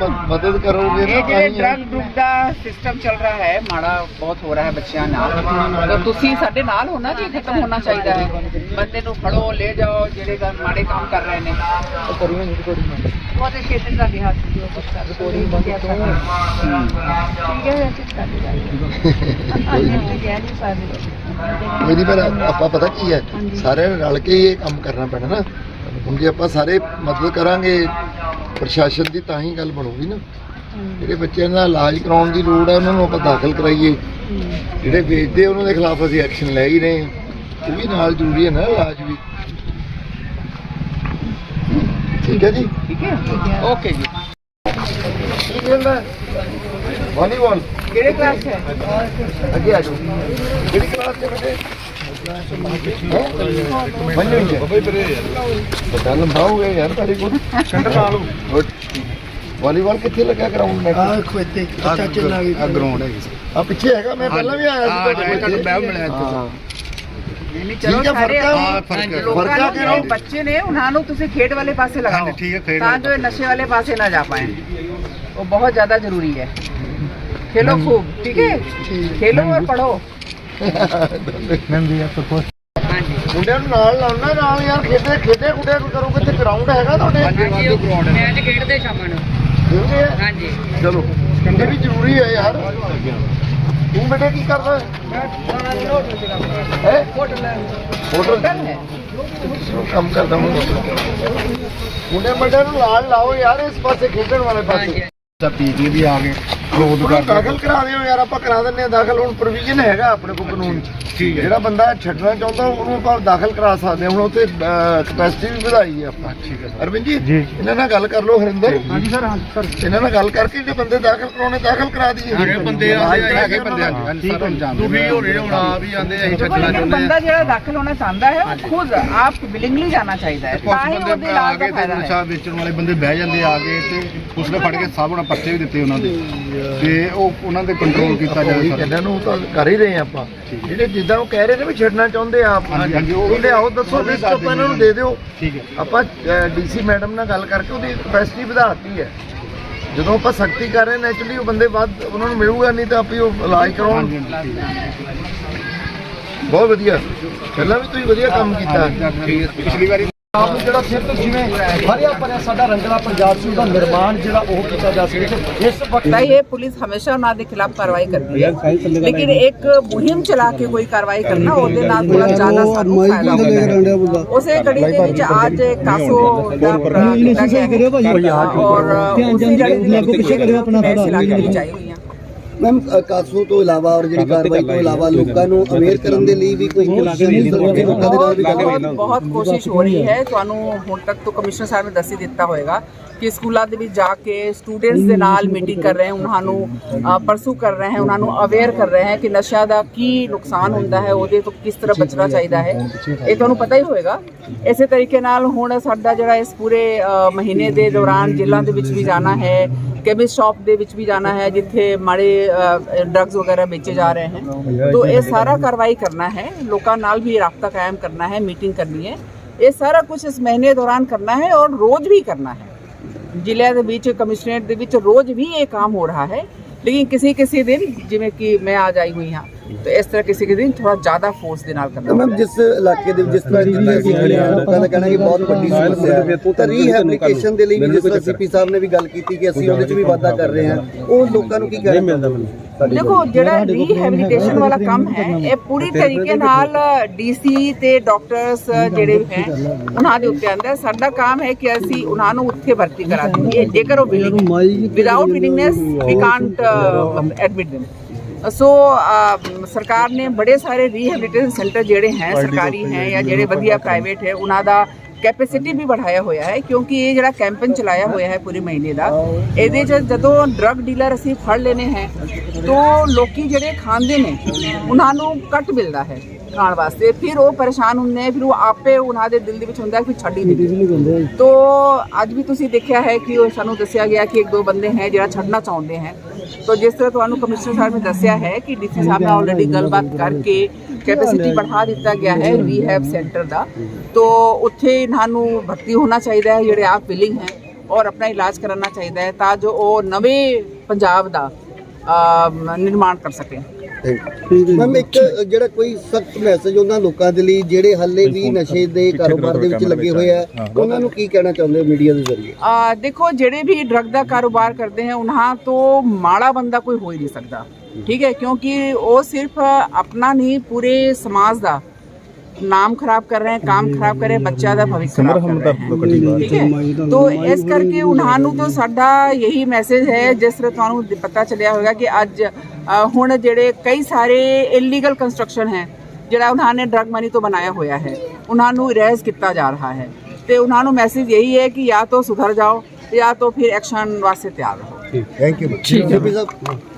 ਮਦਦ ਕਰੋਗੇ ਨਾ ਇਹ ਤਾਂ ਜਿਹੜੇ ਡਰਗ ਗਰੁੱਪ ਦਾ ਸਿਸਟਮ ਚੱਲ ਰਿਹਾ ਹੈ ਮਾੜਾ ਬਹੁਤ ਹੋ ਰਿਹਾ ਹੈ ਬੱਚਿਆਂ ਨਾਲ। ਤਾਂ ਤੁਸੀਂ ਸਾਡੇ ਨਾਲ ਹੋ ਨਾ ਜੀ ਖਤਮ ਹੋਣਾ ਚਾਹੀਦਾ ਹੈ। ਬੰਦੇ ਨੂੰ ਫੜੋ ਲੈ ਜਾਓ ਜਿਹੜੇ ਮਾੜੇ ਕੰਮ ਕਰ ਰਹੇ ਨੇ। ਬਹੁਤ ਅੱਛੇ ਤੇ ਤੁਹਾਡੇ ਹੱਥ ਦੀ ਉਹ ਕਰ ਰਿਕਾਰਡਿੰਗ ਬੰਦ ਠੀਕ ਹੈ ਵੈਸੇ ਕਰ ਮੇਰੀ ਪਰ ਆਪਾਂ ਪਤਾ ਕੀ ਹੈ ਸਾਰਿਆਂ ਨੇ ਰਲ ਕੇ ਇਹ ਕੰਮ ਕਰਨਾ ਪੈਣਾ ਨਾ। ਹੁਣ ਜੇ ਆਪਾਂ ਸਾਰੇ ਮਦਦ ਕਰਾਂਗੇ ਪ੍ਰਸ਼ਾਸਨ ਦੀ ਤਾਂ ਹੀ ਗੱਲ ਬਣੂਗੀ ਨਾ। ਜਿਹੜੇ ਬੱਚਿਆਂ ਦਾ ਇਲਾਜ ਕਰਾਉਣ ਦੀ ਲੋੜ ਹੈ ਉਹਨਾਂ ਨੂੰ ਆਪਾਂ ਦਾਖਲ ਕਰਾਈਏ। ਜਿਹੜੇ ਵੇਚਦੇ ਉਹਨਾਂ ਦੇ ਖਿਲਾਫ ਅਸੀਂ ਐਕਸ਼ਨ ਲੈ ਹੀ ਰਹੇ ਹਾਂ। ਇਹ ਵੀ ਨਾਲ ਜ਼ਰੂਰੀ ਹੈ ਨਾ ਇਲਾਜ ਵੀ। ਠੀਕ ਹੈ ਜੀ? ਠੀਕ ਹੈ। ਓਕੇ ਜੀ। ਕੀ ਖੇਲਦਾ ਵਾਲੀਬਾਲ। ਕਿਹੜੇ ਕਲਾਸ ਹੈ? ਅੱਗੇ ਆ ਜਾਓ। ਕਿਹੜੀ ਕਲਾਸ ਦੇ ਬੇਟੇ? ਮੰਨੋ ਜੀ ਬੱਬੇ ਤੇਰੇ ਪਤਾ ਲੰਬਾ ਹੋ ਗਿਆ ਯਾਰ ਤੁਹਾਡੇ ਕੋਲ ਸੈਂਟਰ ਨਾਲ ਵਾਲੀਬਾਲ ਕਿੱਥੇ ਲੱਗਾ ਗਰਾਊਂਡ ਮੈਂ ਆ ਖੋਤੇ ਚਾਚੇ ਨਾਲ ਵੀ ਗਰਾਊਂਡ ਹੈ ਆ ਪਿੱਛੇ ਹੈਗਾ ਮੈਂ ਪਹਿਲਾਂ ਵੀ ਆਇਆ ਸੀ ਤੁਹਾਡੇ ਕੋਲ ਤੁਹਾਨੂੰ ਬੈਗ ਮਿਲਿਆ ਇੱਥੇ। ਹਾਂ। ਨਹੀਂ ਨਹੀਂ ਚਲੋ ਠੀਕ ਹੈ, ਸਾਰੇ ਫਰਕ ਆ, ਹਾਂ, ਫਰਕ ਹੈ। ਲੋਕਾਂ ਫਰਕ ਆ ਨੂੰ ਕਿ ਜਿਹੜੇ ਨਹੀਂ? ਬੱਚੇ ਨੇ ਉਹਨਾਂ ਨੂੰ ਤੁਸੀਂ ਖੇਡ ਵਾਲੇ ਪਾਸੇ ਲਗਾਓ ਹਾਂਜੀ, ਠੀਕ ਹੈ, ਖੇਡ ਤਾਂ ਵਾਲੇ ਜੋ ਇਹ ਨਸ਼ੇ ਵਾਲੇ ਪਾਸੇ ਨਾ ਜਾ ਪਾਏ ਉਹ ਬਹੁਤ ਜ਼ਿਆਦਾ ਜ਼ਰੂਰੀ ਹੈ खेलो खूब ठीक है खेलो और पढ़ो ਮੈਮ ਵੀ ਆਪ ਕੋਸ ਹਾਂਜੀ। ਨੂੰ ਨਾਲ ਲਾਉਣਾ ਨਾਲ ਯਾਰ ਖੇਡੇ ਖੇਡੇ ਕੁੜੇ ਕਰੋ ਕਿਤੇ ਗਰਾਊਂਡ ਹੈਗਾ ਤੁਹਾਡੇ? ਹਾਂਜੀ ਉਹ ਮੈਚ ਖੇਡਦੇ ਸ਼ਾਮਾਂ ਨੂੰ। ਖੇਡਦੇ ਹਾਂਜੀ। ਚਲੋ ਇਹ ਵੀ ਜ਼ਰੂਰੀ ਹੈ ਯਾਰ। ਤੂੰ ਬੇਟੇ ਕੀ ਕਰਦਾ? ਮੈਂ ਹੋਟਲ ਚ ਹੋਟਲ ਹੈ। ਹੋਟਲ? ਹੈ। ਕੰਮ ਕਰਦਾ ਹਾਂ ਮੁੰਡੇ ਮੁੰਡੇ ਨੂੰ ਲਾਲ ਲਾਓ ਯਾਰ ਇਸ ਪਾਸੇ ਖੇਡਣ ਵਾਲੇ ਪਾਸੇ। ਤਾਂ ਪੀ ਵੀ ਆ ਗਏ। ਵਿਰੋਧ ਉਹਨੂੰ ਦਾਖਲ ਕਰਾ ਦਿਓ ਯਾਰ ਆਪਾਂ ਕਰਾ ਦਿੰਨੇ ਆ ਦਾਖਲ ਹੁਣ ਪ੍ਰੋਵੀਜ਼ਨ ਹੈਗਾ ਆਪਣੇ ਕੋਲ ਕਾਨੂੰਨ 'ਚ ਠੀਕ ਹੈ ਜਿਹੜਾ ਬੰਦਾ ਛੱਡਣਾ ਚਾਹੁੰਦਾ ਉਹਨੂੰ ਆਪਾਂ ਦਾਖਲ ਕਰਾ ਸਕਦੇ ਹਾਂ ਹੁਣ ਉੱਥੇ ਕਪੈਸਿਟੀ ਵੀ ਵਧਾਈ ਹੈ ਆਪਾਂ ਠੀਕ ਹੈ ਅਰਵਿੰਦ ਜੀ ਜੀ। ਇਹਨਾਂ ਨਾਲ ਗੱਲ ਕਰ ਲਓ ਹਰਿੰਦਰ ਹਾਂਜੀ ਸਰ ਹਾਂਜੀ ਸਰ ਇਹਨਾਂ ਨਾਲ ਗੱਲ ਕਰਕੇ ਜੇ ਬੰਦੇ ਦਾਖਲ ਕਰਾਉਣੇ ਦਾਖਲ ਕਰਾ ਦਈਏ ਹੈਗੇ ਬੰਦੇ ਆ ਇਲਾਜ ਕਰਾ ਹੈਗੇ ਕੇ ਬੰਦੇ ਆ ਉਹਨਾਂ ਹਾਂਜੀ ਸਰ ਜਾਣਦੇ ਦੁਖੀ ਹੋ ਰਹੇ ਹੁਣ ਆ ਵੀ ਆਂਦੇ ਅਸੀਂ देखो ਛੱਡਣਾ लेकिन ਚਾਹੁੰਦੇ बंदा ਆ ਜਿਹੜਾ ਦਾਖਲ ਹੋਣਾ ਚਾਹੁੰਦਾ ਹੈ ਉਹ ਖੁਦ ਆਪ ਵਿਲਿੰਗਲੀ ਜਾਣਾ ਚਾਹੀਦਾ ਹੈ ਕੁਝ ਤਾਂ ਹੀ ਬੰਦੇ ਉਹਦੇ ਆ ਇਲਾਜ ਦਾ ਕੇ ਤੇ ਫਾਇਦਾ ਨਸ਼ਾ ਹੈ ਵੇਚਣ ਵਾਲੇ ਬੰਦੇ ਬਹਿ ਜਾਂਦੇ ਆ ਕੇ ਤੇ ਉਸਨੇ ਫੜ ਕੇ ਸਭ ਉਹਨਾਂ ਪਰਚੇ ਵੀ ਦਿੱਤੇ ਉਹਨਾਂ ਦੇ ਤੇ ਉਹ ਉਹਨਾਂ ਦੇ ਕੰਟਰੋਲ ਕੀਤਾ ਜਾਵੇ ਸਰ। ਕਹਿੰਦਾ ਨੂੰ ਤਾਂ ਕਰ ਹੀ ਰਹੇ ਆਪਾਂ। ਜਿਹੜੇ ਜਿੱਦਾਂ ਉਹ ਕਹਿ ਰਹੇ ਨੇ ਵੀ ਛੱਡਣਾ ਚਾਹੁੰਦੇ ਆ ਆਪ ਹਾਂਜੀ, ਹਾਂਜੀ, ਉਹ ਉਹ ਲਿਆਓ ਦੱਸੋ ਲਿਸਟ ਆਪਾਂ ਇਹਨਾਂ ਨੂੰ ਦੇ ਦਿਓ। ਠੀਕ ਹੈ। ਆਪਾਂ ਡੀਸੀ ਮੈਡਮ ਨਾਲ ਗੱਲ ਕਰਕੇ ਉਹਦੀ ਕਪੈਸਿਟੀ ਵਧਾਤੀ ਹੈ। ਜਦੋਂ ਆਪਾਂ ਸਖਤੀ ਕਰ ਰਹੇ ਨੈਚੁਰਲੀ ਉਹ ਬੰਦੇ ਵੱਧ ਉਹਨਾਂ ਨੂੰ ਮਿਲੂਗਾ ਨਹੀਂ ਤਾਂ ਆਪੇ ਉਹ ਇਲਾਜ ਕਰਾਉਣ। ਬਹੁਤ ਵਧੀਆ। ਪਹਿਲਾਂ ਵੀ ਤੁਸੀਂ ਵਧੀਆ ਕੰਮ ਕੀਤਾ। ਪਿਛਲੀ ਵਾਰੀ ਆਪ ਨੂੰ ਜਿਹੜਾ ਸਿਰ ਤੋਂ ਜਿਵੇਂ ਹਰਿਆ ਭਰਿਆ ਸਾਡਾ ਰੰਗਲਾ ਪੰਜਾਬ ਸੀ ਉਹਦਾ ਨਿਰਮਾਣ ਜਿਹੜਾ ਉਹ ਕੀਤਾ ਜਾ ਸਕੇ ਇਸ ਵਕਤ ਇਹ ਪੁਲਿਸ ਹਮੇਸ਼ਾ ਉਹਨਾਂ ਦੇ ਖਿਲਾਫ ਕਾਰਵਾਈ ਕਰਦੀ ਹੈ। ਲੇਕਿਨ ਇੱਕ ਮੁਹਿੰਮ ਚਲਾ ਕੇ ਕੋਈ ਕਾਰਵਾਈ ਕਰਨਾ ਉਹਦੇ ਨਾਲ ਥੋੜਾ ਜ਼ਿਆਦਾ ਸਾਨੂੰ ਫਾਇਦਾ ਹੁੰਦਾ ਹੈ ਉਸੇ ਕੜੀ ਦੇ ਵਿੱਚ ਅੱਜ ਕਾਸੋ ਦਾ ਪ੍ਰਾ- ਕੀਤਾ ਗਿਆ ਹੈ ਔਰ ਉਸੇ ਕੜੀ ਦੇ ਵਿੱਚ ਆਪਣਾ ਥੋੜਾ ਮੈਮ ਕਾਸੂ ਤੋਂ ਇਲਾਵਾ ਔਰ ਜਿਹੜੀ ਕਾਰਵਾਈ ਤੋਂ ਇਲਾਵਾ ਲੋਕਾਂ ਨੂੰ ਅਵੇਅਰ ਕਰਨ ਦੇ ਲਈ ਵੀ ਕੋਈ ਲੋਕਾਂ ਦੇ ਨਾਲ ਵੀ ਬਹੁਤ ਬਹੁਤ ਕੋਸ਼ਿਸ਼ ਹੋ ਰਹੀ ਹੈ। ਤੁਹਾਨੂੰ ਹੁਣ ਤੱਕ ਤੋਂ ਕਮਿਸ਼ਨਰ ਸਾਹਿਬ ਨੇ ਦੱਸੀ ਦਿੱਤਾ ਹੋਵੇਗਾ ਕਿ ਸਕੂਲਾਂ ਦੇ ਵਿੱਚ ਜਾ ਕੇ ਸਟੂਡੈਂਟਸ ਦੇ ਨਾਲ ਮੀਟਿੰਗ ਕਰ ਰਹੇ ਹਨ। ਉਹਨਾਂ ਨੂੰ ਪਰਸੂ ਕਰ ਰਹੇ ਹਨ। ਉਹਨਾਂ ਨੂੰ ਅਵੇਅਰ ਕਰ ਰਹੇ ਹਨ ਕਿ ਨਸ਼ਾ ਦਾ ਕੀ ਨੁਕਸਾਨ ਹੁੰਦਾ ਹੈ ਉਹਦੇ ਤੋਂ ਕਿਸ ਤਰ੍ਹਾਂ ਬਚਣਾ ਚਾਹੀਦਾ ਹੈ। ਇਹ ਤੁਹਾਨੂੰ ਪਤਾ ਹੀ ਹੋਵੇਗਾ ਇਸੇ ਤਰੀਕੇ ਨਾਲ ਹੁਣ ਸਾਡਾ ਜਿਹੜਾ ਇਸ ਪੂਰੇ ਮਹੀਨੇ ਦੇ ਦੌਰਾਨ ਜ਼ਿਲ੍ਹਾ ਦੇ ਵਿੱਚ ਵੀ ਜਾਣਾ ਹੈ ਕੈਮਿਸਟ ਸ਼ਾਪ ਦੇ ਵਿੱਚ ਵੀ ਜਾਣਾ ਹੈ ਜਿੱਥੇ ਮਾੜੇ ड्रग्स वगैरह बेचे जा रहे हैं। तो ये सारा कार्रवाई करना है। लोगों नाल भी रबता कायम करना है मीटिंग करनी है। ये सारा कुछ इस महीने दौरान करना है और रोज़ भी करना है। ज़िले के बीच, कमिश्नरेट के रोज़ भी ये काम हो रहा है। लेकिन किसी किसी दिन जिमें कि मैं आज आई हुई हाँ ਤੇ ਇਸ ਤਰ੍ਹਾਂ ਕਿਸੇ ਕਿਸੇ ਦਿਨ ਥੋੜਾ ਜ਼ਿਆਦਾ ਫੋਰਸ ਦੇ ਨਾਲ ਕਰਨਾ ਮੈਮ ਜਿਸ ਇਲਾਕੇ ਦੇ ਜਿਸ ਤਰ੍ਹਾਂ ਜਿੱਥੇ ਅਸੀਂ ਖੜੇ ਹਾਂ ਲੋਕਾਂ ਦਾ ਕਹਿਣਾ ਕਿ ਬਹੁਤ ਵੱਡੀ ਸਮੱਸਿਆ ਹੈ। ਤਾਂ ਰੀਹੈਬਿਲਿਟੇਸ਼ਨ ਦੇ ਲਈ ਵੀ ਜਿਸ ਤਰ੍ਹਾਂ ਸੀਪੀ ਸਾਹਿਬ ਨੇ ਵੀ ਗੱਲ ਕੀਤੀ ਕਿ ਅਸੀਂ ਉਹਦੇ 'ਚ ਵੀ ਵਾਅਦਾ ਕਰ ਰਹੇ ਹਾਂ। ਉਹ ਲੋਕਾਂ ਨੂੰ ਕੀ ਕਹਿਣਾ ਮਿਲਦਾ ਮੈਨੂੰ। ਦੇਖੋ ਜਿਹੜਾ ਰੀਹੈਬਿਲਿਟੇਸ਼ਨ ਵਾਲਾ ਕੰਮ ਹੈ ਇਹ ਪੂਰੀ ਤਰੀਕੇ ਨਾਲ ਡੀਸੀ ਤੇ ਡਾਕਟਰਸ ਜਿਹੜੇ ਹੈ ਉਹਨਾਂ ਦੇ ਉੱਤੇ ਆਂਦਾ। ਸਾਡਾ ਕੰਮ ਹੈ ਕਿ ਅਸੀਂ ਉਹਨਾਂ ਨੂੰ ਉੱਥੇ ਭਰਤੀ ਕਰਾ ਦਈਏ। ਜੇਕਰ ਉਹ willing without willingness we can't admit them so um, ਸਰਕਾਰ ਨੇ ਬੜੇ ਸਾਰੇ ਰੀਹੈਬਿਲਿਟੇਸ਼ਨ ਸੈਂਟਰ ਜਿਹੜੇ ਹੈ ਸਰਕਾਰੀ ਹੈ ਜਾਂ ਜਿਹੜੇ ਵਧੀਆ ਪ੍ਰਾਈਵੇਟ ਹੈ ਉਹਨਾਂ ਦਾ ਕੈਪੈਸਿਟੀ ਵੀ ਵਧਾਇਆ ਹੋਇਆ ਹੈ ਕਿਉਂਕਿ ਇਹ ਜਿਹੜਾ ਕੈਂਪੇਨ ਚਲਾਇਆ ਹੋਇਆ ਹੈ ਪੂਰੇ ਮਹੀਨੇ ਦਾ ਇਹਦੇ 'ਚ ਜਦੋਂ ਡਰੱਗ ਡੀਲਰ ਅਸੀਂ ਫੜ ਲੈਨੇ ਹੈ ਤਾਂ ਲੋਕੀ ਜਿਹੜੇ ਖਾਂਦੇ ਨੇ ਉਹਨਾਂ ਨੂੰ ਕੱਟ ਮਿਲਦਾ ਹੈ ਖਾਣ ਵਾਸਤੇ। ਫਿਰ ਉਹ ਪਰੇਸ਼ਾਨ ਹੁੰਦੇ ਨੇ ਫਿਰ ਉਹ ਆਪੇ ਉਹਨਾਂ ਦੇ ਦਿਲ ਦੇ ਵਿੱਚ ਹੁੰਦਾ ਕਿ ਛੱਡ ਹੀ ਨਹੀਂ ਤੋ ਅੱਜ ਵੀ ਤੁਸੀਂ ਦੇਖਿਆ ਹੈ ਕਿ ਉਹ ਸਾਨੂੰ ਦੱਸਿਆ ਗਿਆ ਕਿ ਇੱਕ ਦੋ ਬੰਦੇ ਹੈ ਜਿਹੜਾ ਛੱਡਣਾ ਚਾਹੁੰਦੇ ਹੈ। ਤੋ ਜਿਸ ਤਰ੍ਹਾਂ ਤੁਹਾਨੂੰ ਕਮਿਸ਼ਨਰ ਸਾਹਿਬ ਨੇ ਦੱਸਿਆ ਹੈ ਕਿ ਡੀਸੀ ਸਾਹਿਬ ਨਾਲ ਆਲਰੇਡੀ ਗੱਲਬਾਤ ਕਰਕੇ ਕੈਪੈਸਿਟੀ बढ़ा ਦਿੱਤਾ ਗਿਆ ਹੈ ਰੀਹੈਬ ਸੈਂਟਰ ਦਾ। ਤੋ ਉੱਥੇ ਇਹਨਾਂ ਨੂੰ ਭਰਤੀ ਹੋਣਾ ਚਾਹੀਦਾ ਹੈ, ਜਿਹੜੇ ਆਪ ਵਿਲਿੰਗ ਹੈ ਔਰ ਆਪਣਾ ਇਲਾਜ ਕਰਾਉਣਾ ਚਾਹੀਦਾ ਹੈ ਤਾਂ ਜੋ ਉਹ ਨਵੇਂ ਪੰਜਾਬ ਦਾ ਨਿਰਮਾਣ ਕਰ ਸਕੇ ਮੈਮ ਇੱਕ ਜਿਹੜਾ ਕੋਈ ਸਖਤ ਮੈਸੇਜ ਉਹਨਾਂ ਲੋਕਾਂ ਦੇ ਲਈ ਜਿਹੜੇ ਹਾਲੇ ਵੀ ਨਸ਼ੇ ਦੇ ਕਾਰੋਬਾਰ ਦੇ ਵਿੱਚ ਲੱਗੇ ਹੋਏ ਆ ਉਹਨਾਂ ਨੂੰ ਕੀ ਕਹਿਣਾ ਚਾਹੁੰਦੇ ਹੋ ਮੀਡੀਆ ਦੇ ਜ਼ਰੀਏ? ਆ ਦੇਖੋ ਜਿਹੜੇ ਵੀ ਡਰਗ ਦਾ ਕਾਰੋਬਾਰ ਕਰਦੇ ਹਨ ਉਹਨਾਂ ਤੋਂ ਮਾੜਾ ਬੰਦਾ ਕੋਈ ਹੋ ਹੀ ਨਹੀਂ ਸਕਦਾ। ਠੀਕ ਹੈ ਕਿਉਂਕਿ ਉਹ ਸਿਰਫ ਆਪਣਾ ਨਹੀਂ ਪੂਰੇ ਸਮਾਜ ਦਾ। ਨਾਮ ਖਰਾਬ ਕਰ ਰਹੇ ਹਨ ਕੰਮ ਖਰਾਬ ਕਰ ਰਹੇ ਬੱਚਿਆਂ ਦਾ ਭਵਿੱਖ ਖਰਾਬ ਕਰ ਰਹੇ ਹਨ ਠੀਕ ਹੈ ਤੋ ਇਸ ਕਰਕੇ ਉਹਨਾਂ ਨੂੰ ਤਾਂ ਸਾਡਾ ਯਹੀ ਮੈਸੇਜ ਹੈ ਜਿਸ ਤਰ੍ਹਾਂ ਤੁਹਾਨੂੰ ਪਤਾ ਚੱਲਿਆ ਹੋਵੇਗਾ ਕਿ ਅੱਜ ਹੁਣ ਜਿਹੜੇ ਕਈ ਸਾਰੇ ਇਲੀਗਲ ਕੰਸਟਰਕਸ਼ਨ ਹੈ ਜਿਹੜਾ ਉਹਨਾਂ ਨੇ ਡਰਗ ਮਨੀ ਤੋਂ ਬਣਾਇਆ ਹੋਇਆ ਹੈ ਉਹਨਾਂ ਨੂੰ ਇਰੇਜ਼ ਕੀਤਾ ਜਾ ਰਿਹਾ ਹੈ ਤੇ ਉਹਨਾਂ ਨੂੰ ਮੈਸੇਜ ਯਹੀ ਹੈ ਕਿ ਜਾਂ ਤਾਂ ਸੁਧਰ ਜਾਓ ਜਾਂ ਤਾਂ ਫਿਰ ਐਕਸ਼ਨ ਵਾਸਤੇ ਤਿਆਰ ਰਹੋ ਥੈਂਕ ਯੂ ਠੀਕ ਹੈ